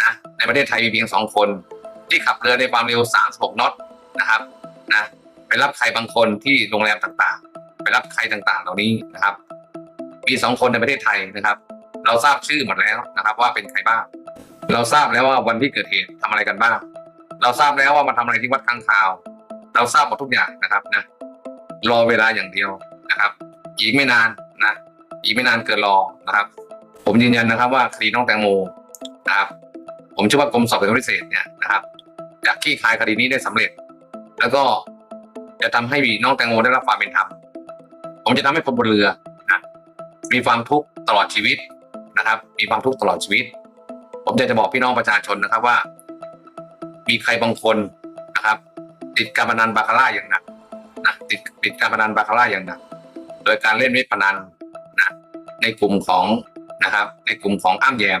นะในประเทศไทยมีเพียงสองคน ที่ขับเรือในความเร็ว 36 น็อตนะครับนะไปรับใครบางคนที่โรงแรมต่างๆ ไปรับใครต่างๆ เหล่านี้นะครับ มีสองคนในประเทศไทยนะครับ เราทราบชื่อหมดแล้วนะครับ ว่าเป็นใครบ้าง เราทราบแล้วว่าวันที่เกิดเหตุทำอะไรกันบ้าง เราทราบแล้วว่ามาทำอะไรที่วัดค้างคาว เราทราบหมดทุกอย่างนะครับนะ รอเวลาอย่างเดียวนะครับ อีกไม่นานนะ อีกไม่นานเกินรอนะครับ ผมยืนยันนะครับว่าคดีน้องแตงโม นะครับผมเชื่อว่ากรมสอบสวนพิเศษเนี่ยนะครับจะคลี่คลายคดีนี้ได้สำเร็จ แล้วก็จะทำให้น้องแตงโมได้รับความเป็นธรรมผมจะทำให้คนบนเรือนะมีความทุกข์ตลอดชีวิตนะครับ มีความทุกข์ตลอดชีวิต ผมจะจะบอกพี่น้องประชาชนนะครับว่า มีใครบางคนนะครับ ติดการพนันบาคาร่าอย่างหนักนะติดติดการพนันบาคาร่าอย่างหนักโดยการเล่นเว็บพนันนะในกลุ่มของนะครับ ในกลุ่มของอ้ามแยม